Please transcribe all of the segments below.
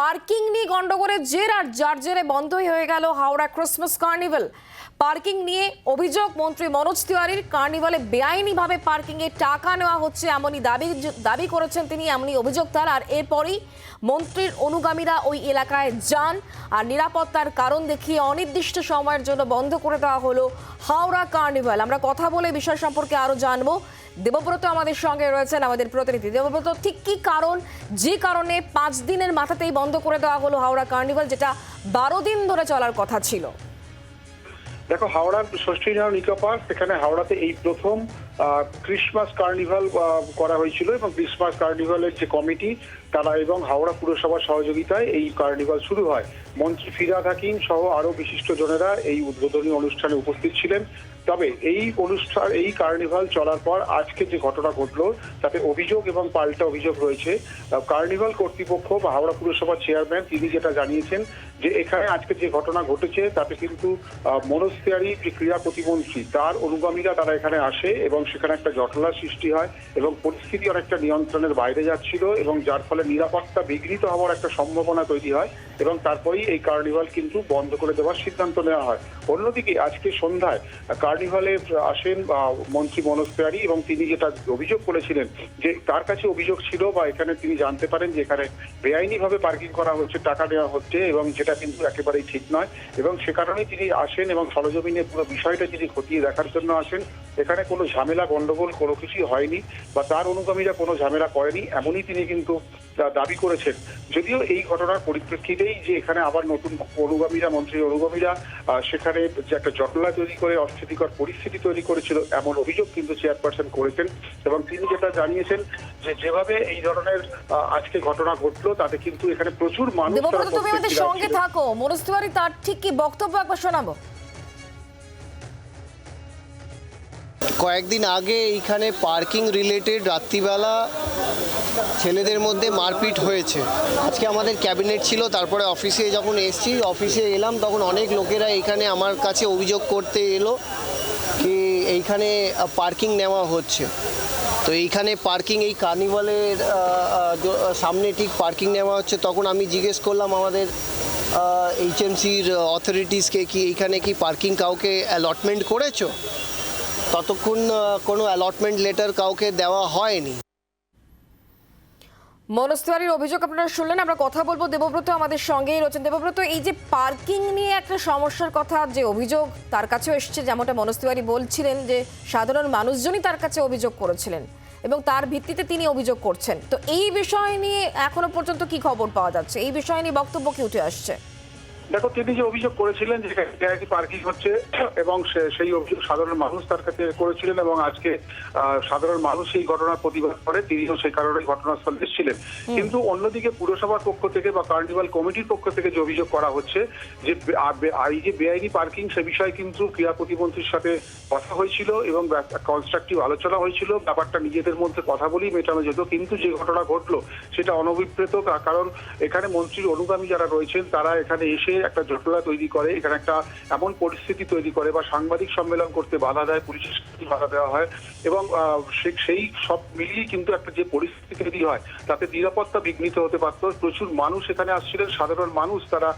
Parking নিয়ে গন্ডগোলের জের আর যার জেরে বন্ধই হয়ে গেল হাওড়া ক্রিসমাস কার্নিভাল। পার্কিং নিয়ে অভিযোগ, মন্ত্রী মনোজ তিওয়ারির। কার্নিভালে বেআইনিভাবে পার্কিং এ টাকা নেওয়া হচ্ছে এমনই দাবি দাবি করেছেন তিনি এমনই অভিযোগ তার আর এরপরই মন্ত্রীর অনুগামীরা ওই এলাকায় যান আর নিরাপত্তার কারণ দেখিয়ে অনির্দিষ্ট সময়ের জন্য বন্ধ করে দেওয়া হলো হাওড়া কার্নিভাল। আমরা কথা বলে বিষয় সম্পর্কে আরও জানব। দেবব্রত আমাদের সঙ্গে রয়েছেন, আমাদের প্রতিনিধি। দেবব্রত, ঠিক কি কারণ? যে কারণে পাঁচ দিনের মাথাতেই বন্ধ করে দেওয়া হলো হাওড়া কার্নিভাল, যেটা বারো দিন ধরে চলার কথা ছিল। দেখো, হাওড়ার ষষ্ঠী নারায়ণ ইকো পার্ক সেখানে হাওড়াতে এই প্রথম ক্রিসমাস কার্নিভাল করা হয়েছিল এবং ক্রিসমাস কার্নিভালের যে কমিটি, তারা এবং হাওড়া পুরসভার সহযোগিতায় এই কার্নিভাল শুরু হয়। মন্ত্রী ফিরাদ হাকিম সহ আরও বিশিষ্ট জনেরা এই উদ্বোধনী অনুষ্ঠানে উপস্থিত ছিলেন। তবে এই অনুষ্ঠান, এই কার্নিভাল চলার পর আজকে যে ঘটনা ঘটলো, তাতে অভিযোগ এবং পাল্টা অভিযোগ রয়েছে। কার্নিভাল কর্তৃপক্ষ বা হাওড়া পুরসভার চেয়ারম্যান, তিনি যেটা জানিয়েছেন যে এখানে আজকে যে ঘটনা ঘটেছে, তাতে কিন্তু মনোজ যে ক্রীড়া প্রতিমন্ত্রী, তার অনুগামীরা তারা এখানে আসে এবং সেখানে একটা জটলার সৃষ্টি হয় এবং পরিস্থিতি অনেকটা নিয়ন্ত্রণের বাইরে যাচ্ছিল এবং যার ফলে নিরাপত্তা বিঘ্নিত হওয়ার একটা সম্ভাবনা তৈরি হয়। এবং তারপরেই এই কার্নিভাল কিন্তু বন্ধ করে দেওয়ার সিদ্ধান্ত নেওয়া হয়। অন্যদিকে আজকে সন্ধ্যায় কার্নিভালে আসেন মন্ত্রী মনোজ তিওয়ারি এবং তিনি যেটা অভিযোগ করেছিলেন যে তার কাছে অভিযোগ ছিল বা এখানে তিনি জানতে পারেন যে এখানে বেআইনিভাবে পার্কিং করা হচ্ছে, টাকা নেওয়া হচ্ছে এবং যেটা কিন্তু একেবারেই ঠিক নয় এবং সে কারণেই তিনি আসেন এবং সরজমিনে পুরো বিষয়টা তিনি খতিয়ে দেখার জন্য আসেন। এখানে কোনো ঝামেলা, গন্ডগোল কোনো কিছুই হয়নি বা তার অনুগামীরা কোনো ঝামেলা করেনি, এমনই তিনি কিন্তু দাবি করেছেন। যদিও এই ঘটনার পরিপ্রেক্ষিতেই যে এখানে আবার নতুন অনুগামীরা মন্ত্রীর অনুগামীরা সেখানে যে একটা জটলা তৈরি করে অস্থিতিকর পরিস্থিতি তৈরি করেছিল এমন অভিযোগ কিন্তু চেয়ারপারসন করেছেন এবং তিনি যেটা জানিয়েছেন যে যেভাবে এই ধরনের আজকে ঘটনা ঘটলো তাতে কিন্তু এখানে প্রচুর মানুষ তুমি আমাদের সঙ্গে থাকো। মনোজ তিওয়ারি তার ঠিক কি বক্তব্য একবার শোনাবো? কয়েকদিন আগে এইখানে পার্কিং রিলেটেড রাত্রিবেলা ছেলেদের মধ্যে মারপিট হয়েছে। আজকে আমাদের ক্যাবিনেট ছিল, তারপরে অফিসে যখন এসছি, অফিসে এলাম, তখন অনেক লোকেরা এখানে আমার কাছে অভিযোগ করতে এলো কি এইখানে পার্কিং নেওয়া হচ্ছে। তো এইখানে পার্কিং, এই কার্নিভালের সামনে ঠিক পার্কিং নেওয়া হচ্ছে। তখন আমি জিজ্ঞেস করলাম আমাদের এইচএমসির অথরিটিসকে কি এইখানে কি পার্কিং কাউকে অ্যালটমেন্ট করেছ? ততক্ষণ কোনো অ্যালটমেন্ট লেটার কাউকে দেওয়া হয়নি। মনোজ অভিযোগ আপনারা শুনলেন, আমরা কথা বলব দেবব্রত আমাদের সঙ্গেই রয়েছেন। দেবব্রত, এই যে পার্কিং নিয়ে একটা সমস্যার কথা, যে অভিযোগ তার কাছেও এসছে, যেমনটা মনোজ তিওয়ারি বলছিলেন যে সাধারণ মানুষজনই তার কাছে অভিযোগ করেছিলেন এবং তার ভিত্তিতে তিনি অভিযোগ করছেন। তো এই বিষয় নিয়ে এখনও পর্যন্ত কি খবর পাওয়া যাচ্ছে? এই বিষয় নিয়ে বক্তব্য কি উঠে আসছে? দেখো তিনি যে অভিযোগ করেছিলেন যে একাকি পার্কিং হচ্ছে এবং সেই অভিযোগ সাধারণ মানুষ তার কাছে করেছিলেন এবং আজকে আহ, সাধারণ মানুষ এই ঘটনার প্রতিবাদ করে তিনিও সেই কারণে ঘটনাস্থলে এসেছিলেন। কিন্তু অন্যদিকে পুরসভার পক্ষ থেকে বা কার্নিভাল কমিটির পক্ষ থেকে যে অভিযোগ করা হচ্ছে যে এই যে বেআইনি পার্কিং সে বিষয়ে কিন্তু ক্রীড়া প্রতিমন্ত্রীর সাথে কথা হয়েছিল এবং কনস্ট্রাকটিভ আলোচনা হয়েছিল। ব্যাপারটা নিজেদের মধ্যে কথা বলেই মেটানো যেত কিন্তু যে ঘটনা ঘটলো সেটা অনভিপ্রেত কারণ এখানে মন্ত্রীর অনুগামী যারা রয়েছেন তারা এখানে এসে একটা জটলা তৈরি করে, এখানে একটা এমন পরিস্থিতি তৈরি করে বা সাংবাদিক সম্মেলন করতে বাধা দেয়, পুলিশের বাধা দেওয়া হয় এবং সেই সব মিলিয়ে কিন্তু একটা যে পরিস্থিতি তৈরি হয়, তাতে নিরাপত্তা বিঘ্নিত হতে পারত। প্রচুর মানুষ এখানে আসছিলেন, সাধারণ মানুষ তারা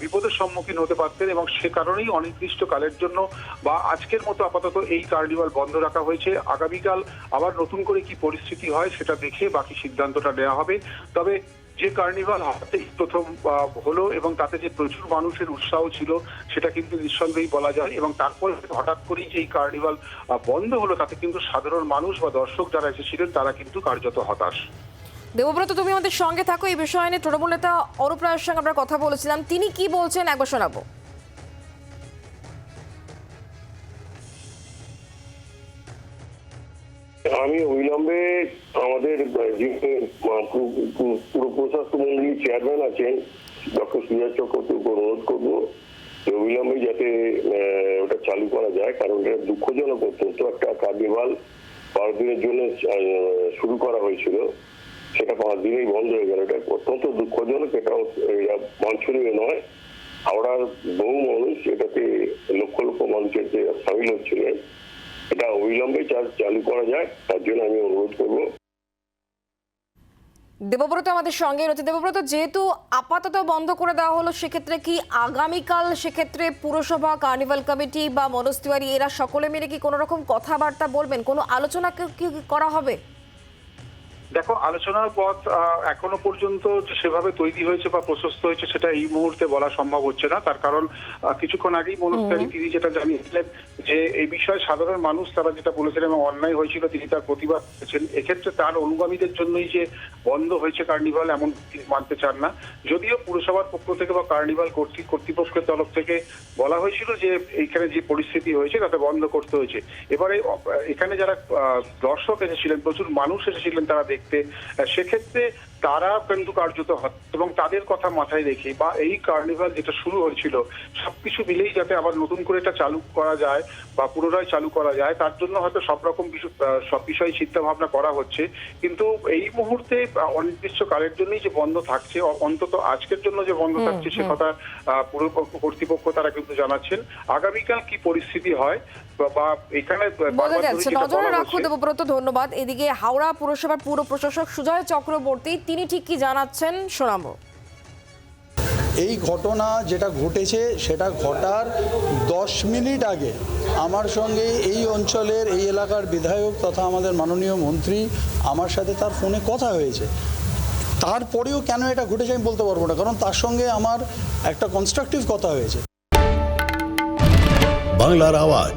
বিপদের সম্মুখীন হতে পারতেন এবং সে কারণেই অনির্দিষ্ট কালের জন্য বা আজকের মতো আপাতত এই কার্নিভাল বন্ধ রাখা হয়েছে। আগামীকাল আবার নতুন করে কি পরিস্থিতি হয় সেটা দেখে বাকি সিদ্ধান্তটা নেওয়া হবে। তবে যে কার্নিভাল হাতে প্রথম হলো এবং তাতে যে প্রচুর মানুষের উৎসাহ ছিল, সেটা কিন্তু নিঃসন্দেহেই বলা যায় এবং তারপর হঠাৎ করেই যে এই কার্নিভাল বন্ধ হলো, তাতে কিন্তু সাধারণ মানুষ বা দর্শক যারা এসেছিলেন, তারা কিন্তু কার্যত হতাশ। দেবব্রত, তুমি আমাদের সঙ্গে থাকো। এই বিষয় নিয়ে তৃণমূল নেতা অরূপ রায়ের সঙ্গে আমরা কথা বলেছিলাম। তিনি কি বলছেন? একবার শোনাবো। আমি অবিলম্বে আমাদের পুর- পুর- পুর প্রশাসন মন্ডলীর চেয়ারম্যান আছেন, ডক্টর সুজাত চক্রবর্তীকে অনুরোধ করব অবিলম্বে যাতে ওটা চালু করা যায়, কারণ এটা দুঃখজনক অত্যন্ত একটা কার্নিভাল বারো দিনের জন্য শুরু করা হয়েছিল। সেটা পাঁচ দিনেই বন্ধ হয়ে গেল। এটা অত্যন্ত দুঃখজনক এটা বাঞ্ছনীয় নয়। হাওড়ার বহু মানুষ এটাতে লক্ষ লক্ষ মানুষের যে সামিল হচ্ছিলেন। এটা অবিলম্বে চার্জ চালু করা যায় তার জন্য আমি অনুরোধ করব। দেবব্রত আমাদের সঙ্গে রয়েছে। দেবব্রত যেহেতু আপাতত বন্ধ করে দেওয়া হলো সেক্ষেত্রে কি আগামীকাল সেক্ষেত্রে পুরসভা কার্নিভাল কমিটি বা মনোজ তিওয়ারি এরা সকলে মিলে কি কোনো রকম কথাবার্তা বলবেন? কোনো আলোচনা কি কি করা হবে? দেখো আলোচনার পথ আহ, এখনও পর্যন্ত সেভাবে তৈরি হয়েছে বা প্রশস্ত হয়েছে সেটা এই মুহূর্তে বলা সম্ভব হচ্ছে না। তার কারণ আহ, কিছুক্ষণ আগেই মনস্তারী তিনি যেটা জানিয়েছিলেন যে এই বিষয়ে সাধারণ মানুষ তারা যেটা বলেছিলেন এবং অন্যায় হয়েছিল, তিনি তার প্রতিবাদ করেছেন। এক্ষেত্রে তার অনুগামীদের জন্যই যে বন্ধ হয়েছে কার্নিভাল, এমন মানতে চান না। যদিও পুরসভার পক্ষ থেকে বা কার্নিভাল কর্তৃ- কর্তৃপক্ষের তরফ থেকে বলা হয়েছিল যে এইখানে যে পরিস্থিতি হয়েছে, তাতে বন্ধ করতে হয়েছে। এবারে এখানে যারা দর্শক এসেছিলেন, প্রচুর মানুষ এসেছিলেন তারা দেখতে। সেক্ষেত্রে তারা কিন্তু কার্যত হত- এবং তাদের কথা মাথায় রেখে বা এই কার্নিভাল যেটা শুরু হয়েছিল সবকিছু মিলেই যাতে আবার নতুন করে এটা চালু করা যায় বা পুনরায় চালু করা যায় তার জন্য হয়তো সব রকম সব বিষয়ে চিন্তা ভাবনা করা হচ্ছে। কিন্তু এই মুহূর্তে অনির্দিষ্টকালের জন্যই যে বন্ধ থাকছে অন্তত আজকের জন্য যে বন্ধ থাকছে সে কথা পুরো কর্তৃপক্ষ তারা কিন্তু জানাচ্ছেন। আগামীকাল কি পরিস্থিতি হয় বোঝা যাচ্ছে নজরে রাখো দেবব্রত ধন্যবাদ। এদিকে হাওড়া পুরসভার পুর প্রশাসক সুজয় চক্রবর্তী তিনি ঠিক কি জানাচ্ছেন শোনাবো। এই ঘটনা যেটা ঘটেছে সেটা ঘটার দশ মিনিট আগে আমার সঙ্গে এই অঞ্চলের এই এলাকার বিধায়ক তথা আমাদের মাননীয় মন্ত্রী আমার সাথে তার ফোনে কথা হয়েছে। তারপরেও কেন এটা ঘটেছে আমি বলতে পারব না কারণ তার সঙ্গে আমার একটা কনস্ট্রাকটিভ কথা হয়েছে। বাংলার আওয়াজ।